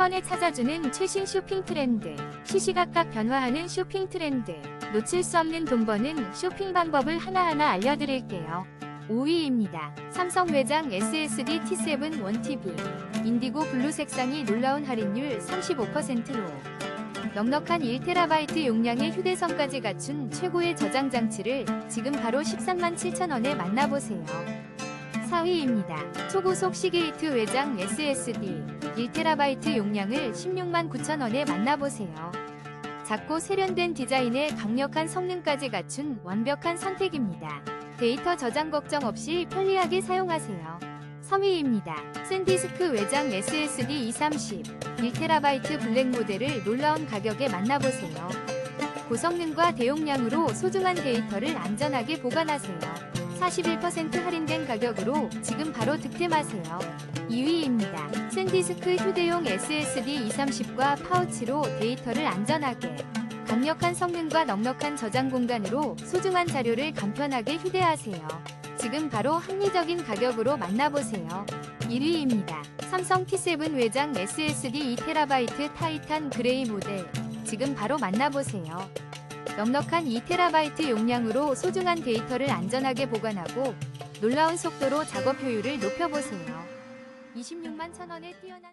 번에 찾아주는 최신 쇼핑 트렌드, 시시각각 변화하는 쇼핑 트렌드, 놓칠 수 없는 돈 버는 쇼핑 방법을 하나하나 알려드릴게요. 5위입니다. 삼성 외장 SSD T7 1TB 인디고 블루 색상이 놀라운 할인율 35%로 넉넉한 1TB 용량의 휴대성까지 갖춘 최고의 저장 장치를 지금 바로 13만 7천원에 만나보세요. 4위입니다. 초고속 시게이트 외장 SSD 1TB 용량을 16만 9천원에 만나보세요. 작고 세련된 디자인에 강력한 성능까지 갖춘 완벽한 선택입니다. 데이터 저장 걱정 없이 편리하게 사용하세요. 3위입니다. 샌디스크 외장 SSD 230 1TB 블랙 모델을 놀라운 가격에 만나보세요. 고성능과 대용량으로 소중한 데이터를 안전하게 보관하세요. 41% 할인된 가격으로 지금 바로 득템하세요. 2위입니다. 샌디스크 휴대용 SSD 230과 파우치로 데이터를 안전하게 강력한 성능과 넉넉한 저장 공간으로 소중한 자료를 간편하게 휴대하세요. 지금 바로 합리적인 가격으로 만나보세요. 1위입니다. 삼성 T7 외장 SSD 2TB 타이탄 그레이 모델 지금 바로 만나보세요. 넉넉한 2TB 용량으로 소중한 데이터를 안전하게 보관하고 놀라운 속도로 작업 효율을 높여보세요. 26만 천원에 뛰어난